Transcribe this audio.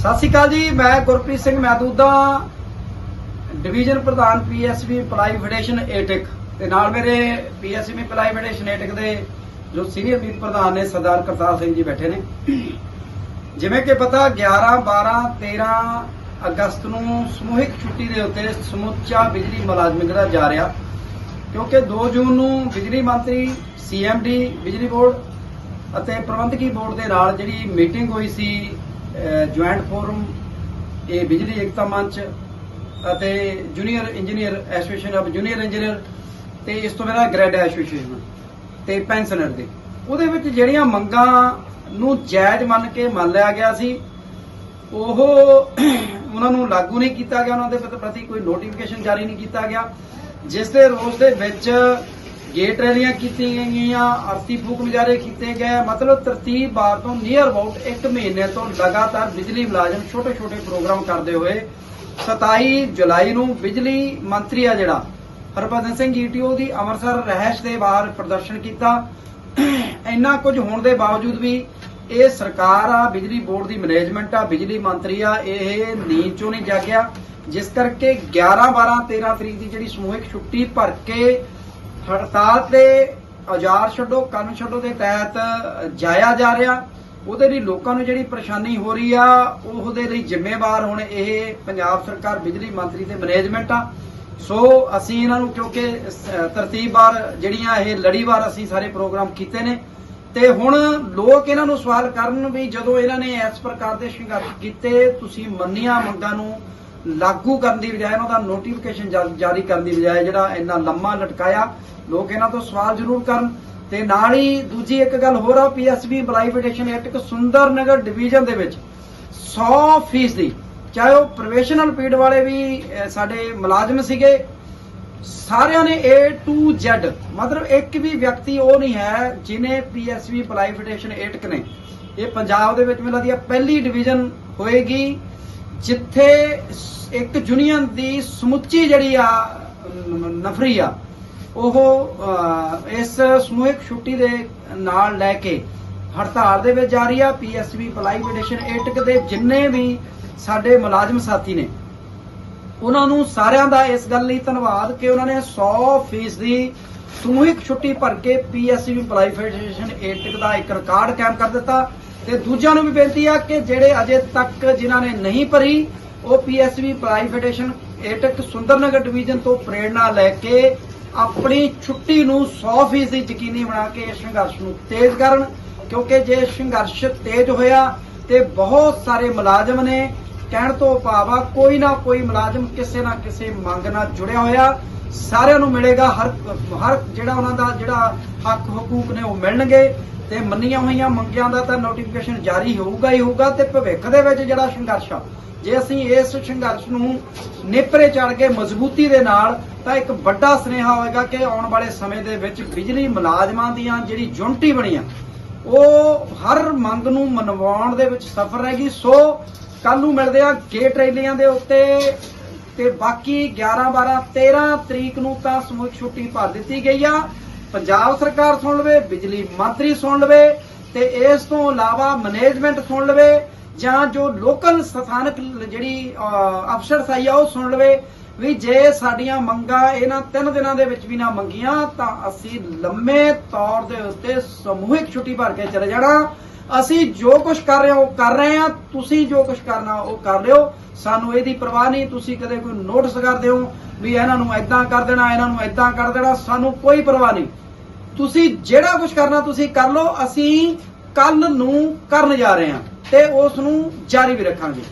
ਸਤਿ ਸ਼੍ਰੀ ਅਕਾਲ ਜੀ, ਮੈਂ ਗੁਰਪ੍ਰੀਤ ਸਿੰਘ ਮਹਿਦੂਦਾ ਡਿਵੀਜ਼ਨ ਪ੍ਰਧਾਨ ਪੀਐਸਬੀ ਪਲਾਈ ਫੈਡਰੇਸ਼ਨ ਏਟਿਕ ਤੇ ਨਾਲ ਮੇਰੇ ਪੀਐਸਬੀ ਪਲਾਈ ਫੈਡਰੇਸ਼ਨ ਏਟਿਕ ਦੇ ਜੋ ਸੀਨੀਅਰ ਮੀਤ ਪ੍ਰਧਾਨ ਨੇ ਸਰਦਾਰ ਕਰਤਾਰ ਸਿੰਘ ਜੀ ਬੈਠੇ ਨੇ। ਜਿਵੇਂ ਕਿ ਪਤਾ 11 12 13 ਅਗਸਤ ਨੂੰ ਸਮੂਹਿਕ ਛੁੱਟੀ ਦੇ ਉੱਤੇ ਸਮੁੱਚਾ ਬਿਜਲੀ ਮੁਲਾਜ਼ਮ ਜਿਹੜਾ ਜਾ ਰਿਹਾ, ਕਿਉਂਕਿ 2 ਜੂਨ ਨੂੰ ਬਿਜਲੀ ਮੰਤਰੀ, ਸੀਐਮਡੀ, ਬਿਜਲੀ ਬੋਰਡ ਅਤੇ ਪ੍ਰਬੰਧਕੀ ਬੋਰਡ ਦੇ ਨਾਲ ਜਿਹੜੀ ਮੀਟਿੰਗ ਹੋਈ ਸੀ ਜੁਆਇੰਟ ਫੋਰਮ, ਇਹ ਬਿਜਲੀ ਏਕਤਾ ਮੰਚ ਅਤੇ junior engineer association of junior engineer ਤੇ ਇਸ ਤੋਂ ਬਿਨਾਂ ਗ੍ਰੈਡ ਐਸੋਸੀਏਸ਼ਨ ਤੇ ਪੈਨਸ਼ਨਰ ਦੇ। ਉਹਦੇ ਵਿੱਚ ਜਿਹੜੀਆਂ ਮੰਗਾਂ ਨੂੰ ਜਾਇਜ਼ ਮੰਨ ਕੇ ਮੰਨ ਲਿਆ ਗਿਆ ਸੀ, ਉਹ ਉਹਨਾਂ ਨੂੰ ਲਾਗੂ ਨਹੀਂ ਕੀਤਾ ਗਿਆ, ਉਹਨਾਂ ਦੇ ਪ੍ਰਤੀ ਕੋਈ ਨੋਟੀਫਿਕੇਸ਼ਨ ਜਾਰੀ ਨਹੀਂ ਕੀਤਾ ਗਿਆ, ਜਿਸ ਦੇ ਰੋਸ ਦੇ ਵਿੱਚ ਗੇਟ ਰੈਲੀਆਂ ਕੀਤੀਆਂ ਗਈਆਂ ਅਰਥੀ ਫੂਕ ਮੁਜ਼ਾਹਰੇ ਕੀਤੇ ਗਏ। ਮਤਲਬ ਤਰਤੀਬ ਬਾਰ ਤੋਂ ਨੀਅਰ ਅਬਾਊਟ 1 ਮਹੀਨੇ ਤੋਂ ਲਗਾਤਾਰ ਬਿਜਲੀ ਮੁਲਾਜ਼ਮ ਛੋਟੇ ਛੋਟੇ ਪ੍ਰੋਗਰਾਮ ਕਰਦੇ ਹੋਏ 27 ਜੁਲਾਈ ਨੂੰ ਬਿਜਲੀ ਮੰਤਰੀ ਆ ਜਿਹੜਾ, ਹਰਭਜਨ ਸਿੰਘ ਈਟੀਓ ਦੀ ਅੰਮ੍ਰਿਤਸਰ ਰਹਿਸ਼ ਦੇ ਬਾਹਰ ਪ੍ਰਦਰਸ਼ਨ ਕੀਤਾ। ਇੰਨਾ ਕੁਝ ਹੋਣ ਦੇ ਬਾਵਜੂਦ ਵੀ ਇਹ ਸਰਕਾਰ ਆ, ਬਿਜਲੀ ਬੋਰਡ ਦੀ ਮੈਨੇਜਮੈਂਟ ਆ, ਬਿਜਲੀ ਮੰਤਰੀ ਆ, ਇਹ ਨੀਂਦ ਚੋਂ ਨਹੀਂ ਜਾਗਿਆ। ਜਿਸ ਕਰਕੇ 11 12 13 ਤਰੀਕ ਦੀ ਜਿਹੜੀ ਸਮੂਹਿਕ ਛੁੱਟੀ ਭਰ ਕੇ ਹੜਤਾਲ ਤੇ ਔਜ਼ਾਰ ਛੱਡੋ, ਕੰਨ ਛੱਡੋ ਦੇ ਤਹਿਤ ਜਾਇਆ ਜਾ ਰਿਹਾ। ਉਹਦੇ ਲਈ ਲੋਕਾਂ ਨੂੰ ਜਿਹੜੀ ਪਰੇਸ਼ਾਨੀ ਹੋ ਰਹੀ ਆ, ਉਹਦੇ ਲਈ ਜ਼ਿੰਮੇਵਾਰ ਹੁਣ ਇਹ ਪੰਜਾਬ ਸਰਕਾਰ ਬਿਜਲੀ ਮੰਤਰੀ ਤੇ ਮੈਨੇਜਮੈਂਟ ਆ। ਸੋ ਅਸੀਂ ਇਹਨਾਂ ਨੂੰ ਕਿਉਂਕਿ ਸ- ਤਰਤੀਬਵਾਰ ਜਿਹੜੀਆਂ ਇਹ ਲੜੀਵਾਰ ਅਸੀਂ ਸਾਰੇ ਪ੍ਰੋਗਰਾਮ ਕੀਤੇ ਨੇ। ਤੇ ਹੁਣ ਲੋਕ ਇਹਨਾਂ ਨੂੰ ਸਵਾਲ ਕਰਨ ਵੀ ਜਦੋਂ ਇਹਨਾਂ ਨੇ ਇਸ ਪ੍ਰਕਾਰ ਦੇ ਸੰਘਰਸ਼ ਕੀਤੇ, ਤੁਸੀਂ ਮੰਨੀਆਂ ਮੰਗਾਂ ਨੂੰ ਲਾਗੂ ਕਰਨ ਦੀ ਬਜਾਏ ਉਹਨਾਂ ਦਾ ਨੋਟੀਫਿਕੇਸ਼ਨ ਜਾਰੀ ਕਰਨ ਦੀ ਬਜਾਏ ਜਿਹੜਾ ਇੰਨਾ ਲੰਮਾ ਲਟਕਾਇਆ, ਲੋਕ ਇਹਨਾਂ ਤੋਂ ਸਵਾਲ ਜ਼ਰੂਰ ਕਰਨ। ਤੇ ਨਾਲ ਹੀ ਦੂਜੀ ਇੱਕ ਗੱਲ ਹੋਰ ਆ ਪੀਐਸਬੀ ਬਲਾਈ ਫੈਡਰੇਸ਼ਨ ਐਕਟ ਸੁੰਦਰ ਨਗਰ ਡਿਵੀਜ਼ਨ ਦੇ ਵਿੱਚ 100% ਦੀ ਚਾਹੇ ਉਹ ਪ੍ਰੋਫੈਸ਼ਨਲ ਪੀੜ ਵਾਲੇ ਵੀ ਸਾਡੇ ਮੁਲਾਜ਼ਮ ਸੀਗੇ, ਸਾਰਿਆਂ ਨੇ A to Z, ਮਤਲਬ ਇੱਕ ਵੀ ਵਿਅਕਤੀ ਉਹ ਨਹੀਂ ਹੈ ਜਿਨੇ ਪੀਐਸਬੀ ਅਪਲਾਈ ਫੈਡਰੇਸ਼ਨ ਏਟਕ ਨੇ। ਇਹ ਪੰਜਾਬ ਦੇ ਵਿੱਚ ਮੈਨੂੰ ਲੱਗਦੀ ਪਹਿਲੀ ਡਿਵੀਜ਼ਨ ਹੋਏਗੀ, ਜਿੱਥੇ ਇੱਕ ਯੂਨੀਅਨ ਦੀ ਸਮੁੱਚੀ ਜਿਹੜੀ ਆ ਨਫਰੀ ਆ, ਉਹ ਇਸ ਸਮੂਹਿਕ ਛੁੱਟੀ ਦੇ ਨਾਲ ਲੈ ਕੇ ਹੜਤਾਲ ਦੇ ਵਿੱਚ ਜਾ ਰਹੀ ਆ। ਪੀਐਸਬੀ ਅਪਲਾਈ ਫੈਡਰੇਸ਼ਨ ਏਟਕ ਦੇ ਜਿੰਨੇ ਵੀ ਸਾਡੇ ਮੁਲਾਜ਼ਮ ਸਾਥੀ ਨੇ, ਉਹਨਾਂ ਨੂੰ ਸਾਰਿਆਂ ਦਾ ਇਸ ਗੱਲ ਲਈ ਧੰਨਵਾਦ ਕਿ ਉਹਨਾਂ ਨੇ 100% ਦੀ ਸਮੂਹਿਕ ਛੁੱਟੀ ਭਰ ਕੇ ਪੀਐਸਸੀ ਅਪਲਾਈ ਫੈਡਰੇਸ਼ਨ ਏਟਕ ਦਾ ਇੱਕ ਰਿਕਾਰਡ ਕਾਇਮ ਕਰ ਦਿੱਤਾ। ਤੇ ਦੂਜਿਆਂ ਨੂੰ ਵੀ ਬੇਨਤੀ ਆ ਕਿ ਜਿਹੜੇ ਅਜੇ ਤੱਕ ਜਿਨ੍ਹਾਂ ਨੇ ਨਹੀਂ ਭਰੀ ਉਹ PSC apply federation AITUC Sundarnagar division ਤੋਂ ਪ੍ਰੇਰਣਾ ਲੈ ਕੇ ਆਪਣੀ ਛੁੱਟੀ ਨੂੰ 100% ਯਕੀਨੀ ਬਣਾ ਕੇ ਇਸ ਸੰਘਰਸ਼ ਨੂੰ ਤੇਜ਼ ਕਰਨ, ਕਿਉਂਕਿ ਜੇ ਸੰਘਰਸ਼ ਤੇਜ਼ ਹੋਇਆ ਤੇ ਬਹੁਤ ਸਾਰੇ ਮੁਲਾਜ਼ਮ ਨੇ ਕਹਿਣ ਤੋਂ ਭਾਵ ਆ, ਕੋਈ ਨਾ ਕੋਈ ਮੁਲਾਜ਼ਮ ਕਿਸੇ ਨਾ ਕਿਸੇ ਮੰਗ ਨਾਲ ਜੁੜਿਆ ਹੋਇਆ। ਸਾਰਿਆਂ ਨੂੰ ਮਿਲੇਗਾ, ਹਰ ਹਰ ਜਿਹੜਾ ਉਹਨਾਂ ਦਾ ਜਿਹੜਾ ਹੱਕ ਹਕੂਕ ਨੇ ਉਹ ਮਿਲਣਗੇ। ਤੇ ਮੰਨੀਆਂ ਹੋਈਆਂ ਮੰਗਾਂ ਦਾ ਤਾਂ ਨੋਟੀਫਿਕੇਸ਼ਨ ਜਾਰੀ ਹੋਊਗਾ ਹੀ ਹੋਊਗਾ ਤੇ ਭਵਿੱਖ ਦੇ ਵਿੱਚ ਜਿਹੜਾ ਸੰਘਰਸ਼ ਆ, ਜੇ ਅਸੀਂ ਇਸ ਸੰਘਰਸ਼ ਨੂੰ ਨੇਪਰੇ ਚੜ ਕੇ ਮਜ਼ਬੂਤੀ ਦੇ ਨਾਲ, ਤਾਂ ਇੱਕ ਵੱਡਾ ਸੁਨੇਹਾ ਹੋਏਗਾ ਕਿ ਆਉਣ ਵਾਲੇ ਸਮੇਂ ਦੇ ਵਿੱਚ ਬਿਜਲੀ ਮੁਲਾਜ਼ਮਾਂ ਦੀਆਂ ਜਿਹੜੀ ਯੂਨਿਟੀ ਬਣੀ ਆ, ਉਹ ਹਰ ਮੰਗ ਨੂੰ ਮਨਵਾਉਣ ਦੇ ਵਿੱਚ ਸਫਲ ਰਹੇਗੀ। ਸੋ ਕੱਲ ਨੂੰ ਮਿਲਦੇ ਆ ਗੇਟ ਰੈਲੀਆਂ ਦੇ ਉੱਤੇ ਤੇ ਬਾਕੀ 11 12 13 ਤਰੀਕ ਨੂੰ ਤਾਂ ਸਮੂਹਿਕ ਛੁੱਟੀ ਭਰ ਦਿੱਤੀ ਗਈ ਆ। ਪੰਜਾਬ ਸਰਕਾਰ ਸੁਣ ਲਵੇ ਬਿਜਲੀ ਮੰਤਰੀ ਸੁਣ ਲਵੇ ਤੇ ਇਸ ਤੋਂ ਇਲਾਵਾ ਮੈਨੇਜਮੈਂਟ ਸੁਣ ਲਵੇ ਜਾਂ ਜੋ ਲੋਕਲ ਸਥਾਨਕ ਜਿਹੜੀ ਅਹ, ਅਫਸਰਸ਼ਾਹੀ ਆ ਉਹ ਸੁਣ ਲਵੇ ਵੀ ਜੇ ਸਾਡੀਆਂ ਮੰਗਾਂ ਇਹਨਾਂ ਤਿੰਨ ਦਿਨਾਂ ਦੇ ਵਿੱਚ ਵੀ ਨਾ ਮੰਗੀਆਂ ਤਾਂ ਅਸੀਂ ਲੰਮੇ ਤੌਰ ਦੇ ਉੱਤੇ ਸਮੂਹਿਕ ਛੁੱਟੀ ਭਰ ਕੇ ਚਲੇ ਜਾਣਾ। ਅਸੀਂ ਜੋ ਕੁਝ ਕਰ ਰਹੇ ਹਾਂ ਉਹ ਕਰ ਰਹੇ ਹਾਂ, ਤੁਸੀਂ ਜੋ ਕੁਝ ਕਰਨਾ, ਉਹ ਕਰ ਲਿਓ ਸਾਨੂੰ ਇਹਦੀ ਪਰਵਾਹ ਨਹੀਂ, ਤੁਸੀਂ ਕਦੇ ਕੋਈ ਨੋਟਿਸ ਕਰਦੇ ਹੋ ਵੀ ਇਹਨਾਂ ਨੂੰ ਐਦਾਂ ਕਰ ਦੇਣਾ, ਇਹਨਾਂ ਨੂੰ ਐਦਾਂ ਕਰ ਦੇਣਾ, ਸਾਨੂੰ ਕੋਈ ਪਰਵਾਹ ਨਹੀਂ। ਤੁਸੀਂ ਜਿਹੜਾ ਕੁਝ ਕਰਨਾ, ਤੁਸੀਂ ਕਰ ਲਓ, ਅਸੀਂ ਕੱਲ ਨੂੰ ਕਰਨ ਜਾ ਰਹੇ ਹਾਂ ਤੇ ਉਸ ਨੂੰ ਜਾਰੀ ਵੀ ਰੱਖਾਂਗੇ।